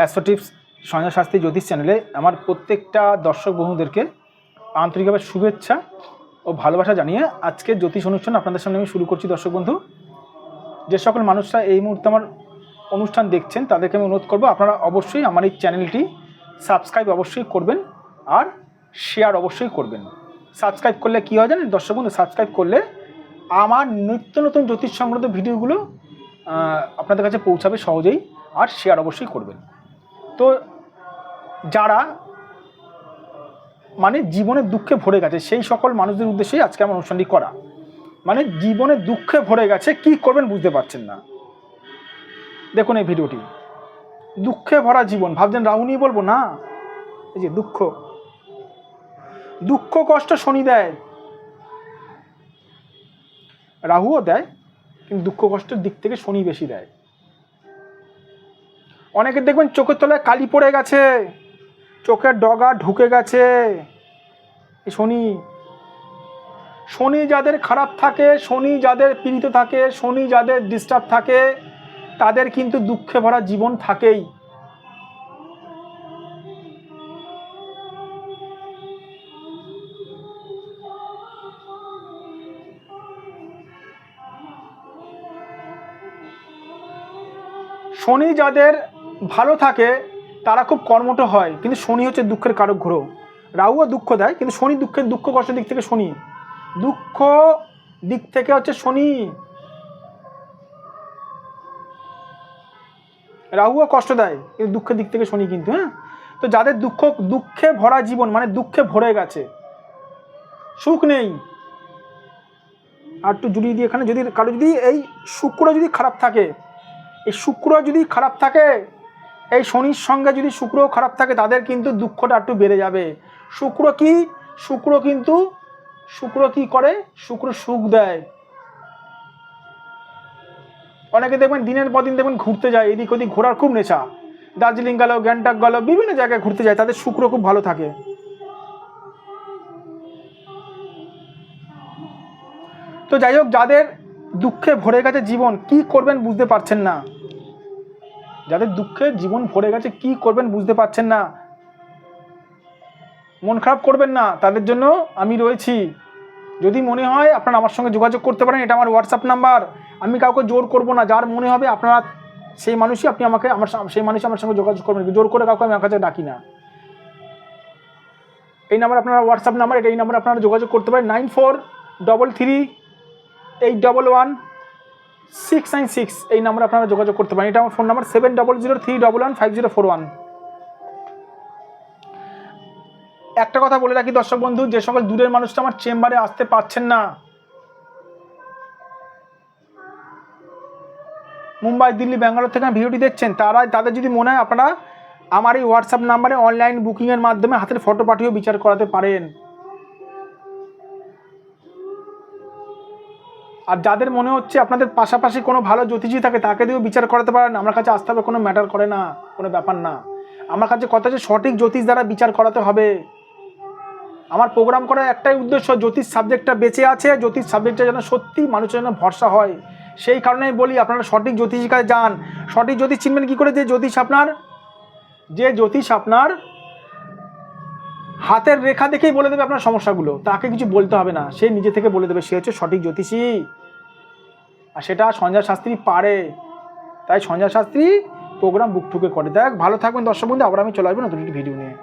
Astro tips Sanjay Shastri জ্যোতিষ চ্যানেলে আমার প্রত্যেকটা দর্শক বন্ধুদেরকে আন্তরিকভাবে শুভেচ্ছা ও ভালোবাসা জানিয়ে আজকে জ্যোতিষ অনুষ্ঠান আপনাদের সামনে আমি শুরু করছি দর্শক বন্ধু। যে সকল মানুষরা এই মুহূর্তে আমার অনুষ্ঠান দেখছেন, তাদেরকে আমি অনুরোধ করব আপনারা অবশ্যই আমার এই চ্যানেলটি সাবস্ক্রাইব অবশ্যই করবেন আর শেয়ার অবশ্যই করবেন। সাবস্ক্রাইব করলে কী হয় জানেন দর্শক বন্ধু, সাবস্ক্রাইব করলে আমার নিত্য নতুন জ্যোতিষ সংক্রান্ত ভিডিওগুলো আপনাদের কাছে পৌঁছাবে সহজেই আর শেয়ার অবশ্যই করবেন। তো যারা মানে জীবনের দুঃখে ভরে গেছে, সেই সকল মানুষদের উদ্দেশ্যেই আজকে আমার অনুষ্ঠানটি করা। মানে জীবনে দুঃখে ভরে গেছে, কি করবেন বুঝতে পারছেন না। দেখুন এই ভিডিওটি। দুঃখে ভরা জীবন, ভাবছেন রাহু নিয়ে বলব? না, এই যে দুঃখ। দুঃখ কষ্ট শনি দেয়, রাহুও দেয়, কিন্তু দুঃখ কষ্টের দিক থেকে শনি বেশি দেয়। অনেকে দেখবেন চোখের তলায় কালি পড়ে গেছে, চোখের ডগা ঢুকে গেছে। শনি শনি যাদের খারাপ থাকে, শনি যাদের পীড়িত থাকে, শনি যাদের ডিস্টার্ব থাকে, তাদের কিন্তু দুঃখে ভরা জীবন থাকেই। শনি যাদের থাকে, তারা খুব কর্মঠ হয়, কিন্তু শনি হচ্ছে দুঃখের কারক গ্রহ। রাহুও দুঃখ দেয়, কিন্তু শনি দুঃখের, দুঃখ কষ্টের দিক থেকে শনি। দুঃখ দিক থেকে হচ্ছে শনি। রাহুও কষ্ট দেয়, কিন্তু দুঃখের দিক থেকে শনি কিন্তু হ্যাঁ? তো যাদের দুঃখ, দুঃখে ভরা জীবন মানে দুঃখে ভরে গেছে, সুখ নেই। আর একটু জুড়িয়ে দিয়ে এখানে যদি, কারও যদি এই শুক্র যদি খারাপ থাকে, এই শুক্র যদি খারাপ থাকে এই শনির সঙ্গে যদি শুক্রও খারাপ থাকে, তাদের কিন্তু দুঃখটা একটু বেড়ে যাবে। শুক্র কি? শুক্র কিন্তু, শুক্র কি করে? শুক্র সুখ দেয়। অনেকে দেখবেন দিনের পর দিন দেখবেন ঘুরতে যায়, এদিক ওদিক ঘোরার খুব নেশা। দার্জিলিং গেল, গ্যাংটক গেল, বিভিন্ন জায়গায় ঘুরতে যায়, তাদের শুক্র খুব ভালো থাকে। তো যাই হোক, যাদের দুঃখে ভরে গেছে জীবন, কি করবেন বুঝতে পারছেন না। যাদের দুঃখে জীবন ভরে গেছে, কি করবেন বুঝতে পারছেন না। মন খারাপ করবেন না, তাদের জন্য আমি রয়েছি। যদি মনে হয় আপনারা আমার সঙ্গে যোগাযোগ করতে পারেন, এটা আমার হোয়াটসঅ্যাপ নাম্বার আমি কাউকে জোর করব না, যার মনে হবে আপনারা সেই মানুষই আপনি আমাকে, আমার সেই মানুষই আমার সঙ্গে যোগাযোগ করবেন। জোর করে কাউকে আমি আমার কাছে ডাকি না। এই নাম্বার আপনার হোয়াটসঅ্যাপ নাম্বার এটা এই নাম্বার আপনারা যোগাযোগ করতে পারেন। Nine four double three eight double one six nine six এই নাম্বারে আপনারা যোগাযোগ করতে পারেন। এটা আমার phone number seven double zero three double one five zero four one একটা কথা বলে রাখি দর্শক বন্ধু, যে সকল দূরের মানুষটা আমার চেম্বারে আসতে পারছেন না, মুম্বাই, দিল্লি, ব্যাঙ্গালোর থেকে ভিডিওটি দেখছেন তারা তাদের যদি মনে হয় আপনারা আমার এই হোয়াটসঅ্যাপ নাম্বারে অনলাইন বুকিংয়ের মাধ্যমে হাতের ফটো পাঠিয়েও বিচার করাতে পারেন। আর যাদের মনে হচ্ছে আপনাদের পাশাপাশি কোনো ভালো জ্যোতিষী থাকে, তাকে দিয়েও বিচার করাতে পারেন আমার কাছে আসতে হবে কোনো ম্যাটার করে না, কোনো ব্যাপার না। আমার কাছে কথা হচ্ছে সঠিক জ্যোতিষ দ্বারা বিচার করাতে হবে। আমার প্রোগ্রাম করার একটাই উদ্দেশ্য জ্যোতিষ সাবজেক্টটা বেঁচে আছে, জ্যোতিষ সাবজেক্টটা যেন সত্যি মানুষের জন্য ভরসা হয়। সেই কারণেই বলি, আপনারা সঠিক জ্যোতিষীর কাছে যান। সঠিক জ্যোতিষ চিনবেন কী করে? যে জ্যোতিষ আপনার, যে জ্যোতিষ আপনার হাতের রেখা দেখেই বলে দেবে আপনার সমস্যাগুলো। তাকে কিছু বলতে হবে না। সে নিজে থেকে বলে দেবে, সে হচ্ছে সঠিক জ্যোতিষী। আর সেটা সঞ্জয় শাস্ত্রী পারে। তাই সঞ্জয় শাস্ত্রী প্রোগ্রাম বুক ঠুকে করে। দেখ, ভালো থাকবেন দর্শক বন্ধু, আবার আমি চলে আসব নতুন একটি ভিডিও নিয়ে।